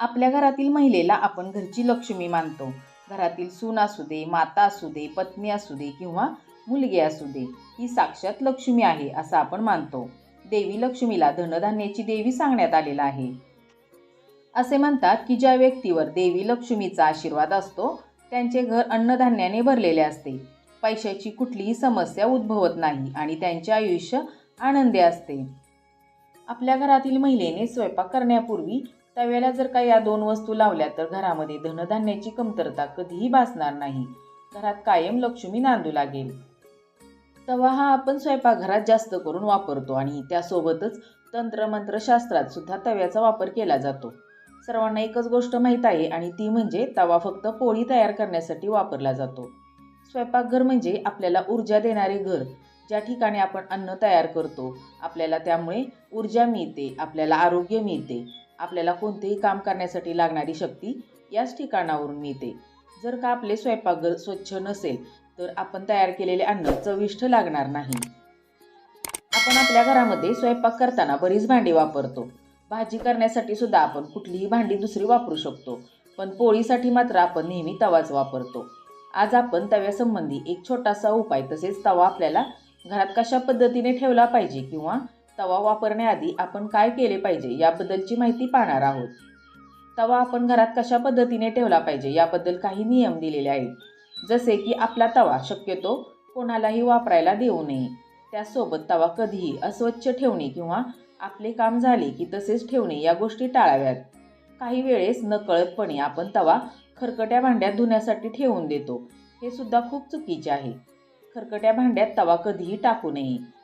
आपल्या घरातील महिलेला आपण घरची लक्ष्मी मानतो. घरातील सून असू दे माता असू दे पत्नी असू दे किंवा मुलगी असू दे ही साक्षात लक्ष्मी आहे असं आपण मानतो. देवी लक्ष्मीला धनधान्याची देवी सांगण्यात आलेलं आहे. असे म्हणतात की ज्या व्यक्तीवर देवी लक्ष्मीचा आशीर्वाद असतो त्यांचे घर अन्नधान्याने भरलेले असते. पैशाची कुठलीही समस्या उद्भवत नाही आणि त्यांचे आयुष्य आनंदी असते. आपल्या घरातील महिलेने स्वयंपाक करण्यापूर्वी तव्याला जर का या दोन वस्तू लावल्या तर घरामध्ये धनधान्याची कमतरता कधीही भासणार नाही. घरात कायम लक्ष्मी नांदू लागेल. तवा हा आपण स्वयंपाकघरात जास्त करून वापरतो आणि त्यासोबतच तंत्रमंत्रशास्त्रात सुद्धा तव्याचा वापर केला जातो. सर्वांना एकच गोष्ट माहीत आहे आणि ती म्हणजे तवा फक्त पोळी तयार करण्यासाठी वापरला जातो. स्वयंपाकघर म्हणजे आपल्याला ऊर्जा देणारे घर. ज्या ठिकाणी आपण अन्न तयार करतो आपल्याला त्यामुळे ऊर्जा मिळते आपल्याला आरोग्य मिळते. आपल्याला कोणतेही काम करण्यासाठी लागणारी शक्ती याच ठिकाणावरून मिळते. जर का आपले स्वयंपाकघर स्वच्छ नसेल तर आपण तयार केलेले अन्न चविष्ट लागणार नाही. आपण आपल्या घरामध्ये स्वयंपाक करताना बरीच भांडी वापरतो. भाजी करण्यासाठी सुद्धा आपण कुठलीही भांडी दुसरी वापरू शकतो पण पोळीसाठी मात्र आपण नेहमी तवाच वापरतो. आज आपण तव्यासंबंधी एक छोटासा उपाय तसेच तवा आपल्याला घरात कशा पद्धतीने ठेवला पाहिजे किंवा तवा वापरण्याआधी आपण काय केले पाहिजे याबद्दलची माहिती पाहणार आहोत. तवा आपण घरात कशा पद्धतीने ठेवला पाहिजे याबद्दल काही नियम दिलेले आहेत. जसे की आपला तवा शक्यतो कोणालाही वापरायला देऊ नये. त्यासोबत तवा कधीही अस्वच्छ ठेवणे किंवा आपले काम झाले की तसेच ठेवणे या गोष्टी टाळाव्यात. काही वेळेस नकळतपणे आपण तवा खरकट्या भांड्यात धुण्यासाठी ठेवून देतो. हे सुद्धा खूप चुकीचे आहे. खरकट्या भांड्यात तवा कधीही टाकू नये.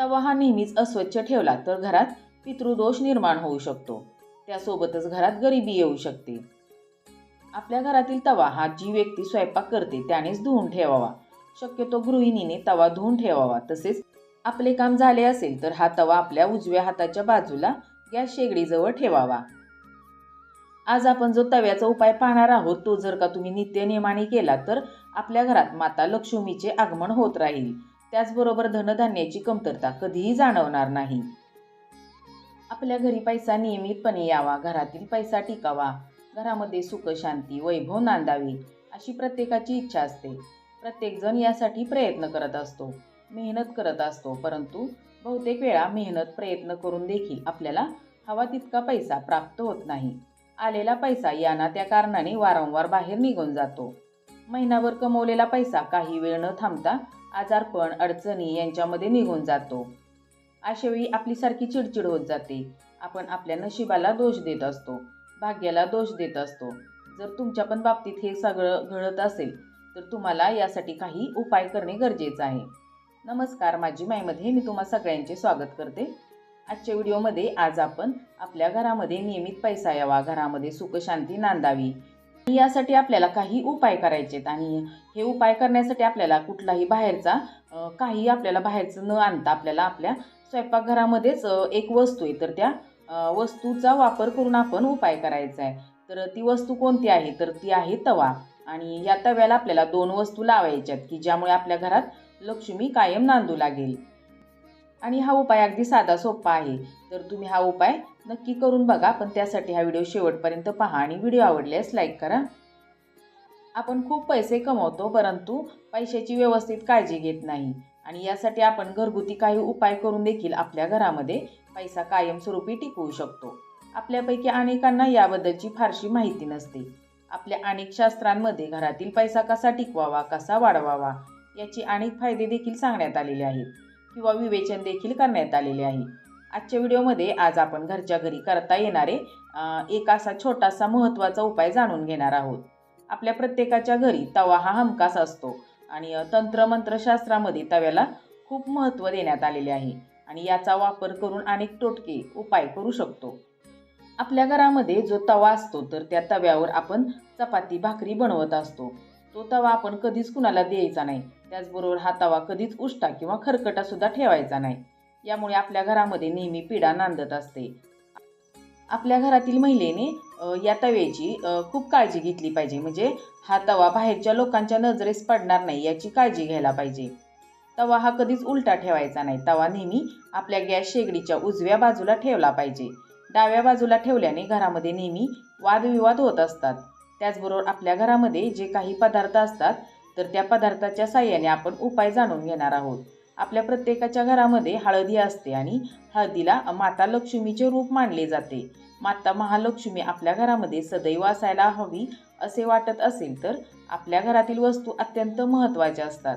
तवा हा नेहमीच अस्वच्छ ठेवला तर घरात पितृदोष निर्माण होऊ शकतो. त्यासोबतच घरात गरिबी येऊ शकते. आपल्या घरातील तवा हा जी व्यक्ती स्वयंपाक करते त्यानेच धुवून ठेवावा. शक्यतो गृहिणीने तवा धुवून ठेवावा. तसेच आपले काम झाले असेल तर हा तवा आपल्या उजव्या हाताच्या बाजूला गॅस शेगडीजवळ ठेवावा. आज आपण जो तव्याचा उपाय पाहणार आहोत तो जर का तुम्ही नित्यनियमाने केला तर आपल्या घरात माता लक्ष्मीचे आगमन होत राहील. त्याचबरोबर धनधान्याची कमतरता कधीही जाणवणार नाही. आपल्या घरी पैसा नियमितपणे यावा घरातील पैसा टिकावा घरामध्ये सुख शांती वैभव नांदावी अशी प्रत्येकाची इच्छा असते. प्रत्येकजण यासाठी प्रयत्न करत असतो मेहनत करत असतो परंतु बहुतेक वेळा मेहनत प्रयत्न करून देखील आपल्याला हवा तितका पैसा प्राप्त होत नाही. आलेला पैसा याना त्या कारणाने वारंवार बाहेर निघून जातो. महिनाभर कमवलेला पैसा काही वेळ न थांबता आजारपण अडचणी यांच्यामध्ये निघून जातो. अशावेळी आपलीसारखी चिडचिड होत जाते. आपण आपल्या नशिबाला दोष देत असतो. भाग्याला दोष देत असतो. जर तुमच्या पण बाबतीत हे सगळं घडत असेल तर तुम्हाला यासाठी काही उपाय करणे गरजेचं आहे. नमस्कार माझी माईमध्ये मी तुम्हा सगळ्यांचे स्वागत करते. आजच्या व्हिडिओमध्ये आज आपण आपल्या घरामध्ये नियमित पैसा यावा घरामध्ये सुखशांती नांदावी. यासाठी आपल्याला काही उपाय करायचे आहेत आणि हे उपाय करण्यासाठी आपल्याला कुठलाही बाहेरचा काही आपल्याला बाहेरचं न आणता आपल्याला आपल्या स्वयंपाकघरामध्येच एक वस्तू आहे. तर त्या वस्तूचा वापर करून आपण उपाय करायचा आहे. तर ती वस्तू कोणती आहे? तर ती आहे तवा. आणि या तव्याला आपल्याला दोन वस्तू लावायच्यात की ज्यामुळे आपल्या घरात लक्ष्मी कायम नांदू लागेल. आणि हा उपाय अगदी साधा सोपा आहे. तर तुम्ही हा उपाय नक्की करून बघा पण त्यासाठी हा व्हिडिओ शेवटपर्यंत पहा आणि व्हिडिओ आवडल्यास लाईक करा. आपण खूप पैसे कमवतो परंतु पैशाची व्यवस्थित काळजी घेत नाही. आणि यासाठी आपण घरगुती काही उपाय करून देखील आपल्या घरामध्ये पैसा कायमस्वरूपी टिकवू शकतो. आपल्यापैकी अनेकांना याबद्दलची फारशी माहिती नसते. आपल्या अनेक शास्त्रांमध्ये घरातील पैसा कसा टिकवावा कसा वाढवावा याचे अनेक फायदे देखील सांगण्यात आलेले आहेत किंवा विवेचन देखील करण्यात आलेले आहे. आजच्या व्हिडिओमध्ये आज आपण घरच्या घरी करता येणारे एक असा छोटासा महत्त्वाचा उपाय जाणून घेणार आहोत. आपल्या प्रत्येकाच्या घरी तवा हा हमखास असतो आणि तंत्रमंत्रशास्त्रामध्ये तव्याला खूप महत्त्व देण्यात आलेले आहे आणि याचा वापर करून अनेक टोटके उपाय करू शकतो. आपल्या घरामध्ये जो तवा असतो तर त्या तव्यावर आपण चपाती भाकरी बनवत असतो. तो तवा आपण कधीच कुणाला द्यायचा नाही. त्याचबरोबर हा तवा कधीच उष्टा किंवा खरकटासुद्धा ठेवायचा नाही. यामुळे आपल्या घरामध्ये नेहमी पिढा नांदत असते. आपल्या घरातील महिलेने या तव्याची खूप काळजी घेतली पाहिजे. म्हणजे हा तवा बाहेरच्या लोकांच्या नजरेस पडणार नाही याची काळजी घ्यायला पाहिजे. तवा हा कधीच उलटा ठेवायचा नाही. तवा नेहमी आपल्या गॅस शेगडीच्या उजव्या बाजूला ठेवला पाहिजे. डाव्या बाजूला ठेवल्याने घरामध्ये नेहमी वादविवाद होत असतात. त्याचबरोबर आपल्या घरामध्ये जे काही पदार्थ असतात तर त्या पदार्थाच्या साह्याने आपण उपाय जाणून घेणार आहोत. आपल्या प्रत्येकाच्या घरामध्ये हळदी असते आणि हळदीला माता लक्ष्मीचे रूप मानले जाते. माता महालक्ष्मी आपल्या घरामध्ये सदैव असायला हवी असे वाटत असेल तर आपल्या घरातील वस्तू अत्यंत महत्त्वाच्या असतात.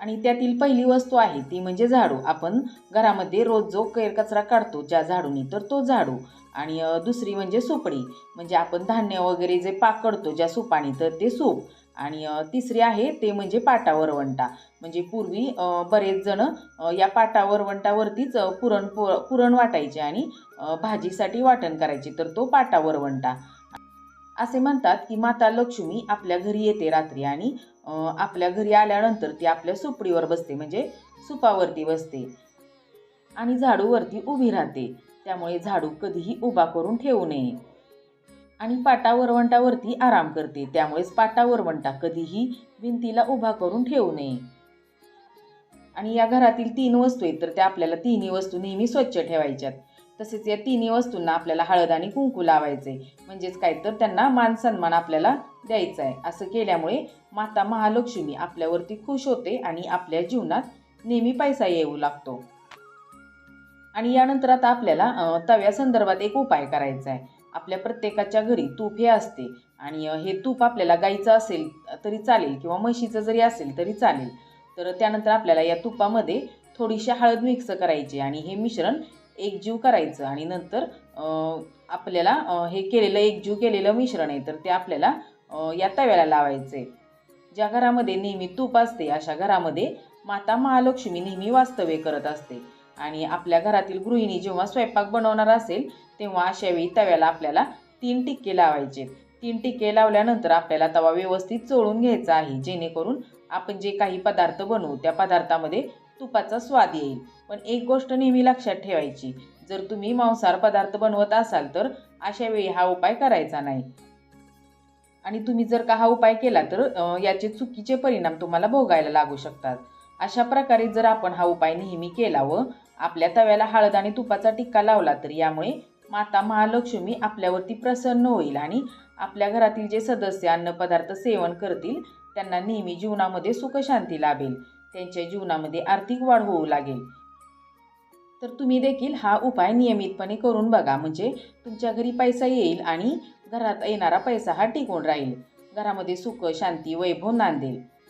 आणि त्यातील पहिली वस्तू आहे ती म्हणजे झाडू. आपण घरामध्ये रोज जो कैरकचरा काढतो ज्या झाडूनी तर तो झाडू. आणि दुसरी म्हणजे सुपडी. म्हणजे आपण धान्य वगैरे जे पाकडतो ज्या सुपाने तर ते सूप. आणि तिसरी आहे ते म्हणजे पाटा वरवंटा म्हणजे पूर्वी बरेच जण या पाटा वरवंटावरतीच पुरण पु पुरण वाटायचे आणि भाजीसाठी वाटण करायचे तर तो पाटा वरवंटा असे म्हणतात की माता लक्ष्मी आपल्या घरी येते रात्री आणि आपल्या घरी आल्यानंतर ती आपल्या सुपडीवर बसते म्हणजे सुपावरती बसते. आणि झाडूवरती उभी राहते. त्यामुळे झाडू कधीही उभा करून ठेवू नये. आणि पाटा वरवंटावरती आराम करते. त्यामुळेच पाटा वरवंटा कधीही भिंतीला उभा करून ठेवू नये. आणि या घरातील तीन वस्तू आहेत तर त्या आपल्याला तिन्ही वस्तू नेहमी स्वच्छ ठेवायच्यात. तसेच या तिन्ही वस्तूंना आपल्याला हळद आणि कुंकू लावायचे. म्हणजेच काय तर त्यांना मान सन्मान आपल्याला द्यायचा आहे. असं केल्यामुळे माता महालक्ष्मी आपल्यावरती खुश होते आणि आपल्या जीवनात नेहमी पैसा येऊ लागतो. आणि यानंतर आता आपल्याला तव्यासंदर्भात एक उपाय करायचा आहे. आपल्या प्रत्येकाच्या घरी तूप हे असते. आणि हे तूप आपल्याला गाईचं असेल तरी चालेल किंवा म्हशीचं जरी असेल तरी चालेल. तर त्यानंतर आपल्याला या तुपामध्ये थोडीशी हळद मिक्स करायची आणि हे मिश्रण एकजीव करायचं. आणि नंतर आपल्याला हे केलेलं एकजीव केलेलं मिश्रण आहे तर ते आपल्याला या तव्याला लावायचे ज्या घरामध्ये नेहमी तूप असते अशा घरामध्ये माता महालक्ष्मी नेहमी वास्तव्य करत असते. आणि आपल्या घरातील गृहिणी जेव्हा स्वयंपाक बनवणार असेल तेव्हा अशावेळी तव्याला आपल्याला तीन टिक्के लावायचे. तीन टिक्के लावल्यानंतर आपल्याला तवा व्यवस्थित चोळून घ्यायचा आहे जेणेकरून आपण जे काही पदार्थ बनवू त्या पदार्थामध्ये तुपाचा स्वाद येईल. पण एक गोष्ट नेहमी लक्षात ठेवायची जर तुम्ही मांसाहार पदार्थ बनवत असाल तर अशा वेळी हा उपाय करायचा नाही. आणि तुम्ही जर का हा उपाय केला तर याचे चुकीचे परिणाम तुम्हाला भोगायला लागू शकतात. अशा प्रकारे जर आपण हा उपाय नेहमी केला व आपल्या तव्याला हळद आणि तुपाचा टिक्का लावला तर यामुळे माता महालक्ष्मी आपल्यावरती प्रसन्न होईल आणि आपल्या घरातील जे सदस्य अन्नपदार्थ सेवन करतील त्यांना नेहमी जीवनामध्ये सुखशांती लाभेल. त्यांच्या जीवनामध्ये आर्थिक वाढ होऊ लागेल. तर तुम्ही देखील हा उपाय नियमितपणे करून बघा म्हणजे तुमच्या घरी पैसा येईल आणि घरात येणारा पैसा हा टिकून राहील. घरामध्ये सुख शांती वैभव नांदेल.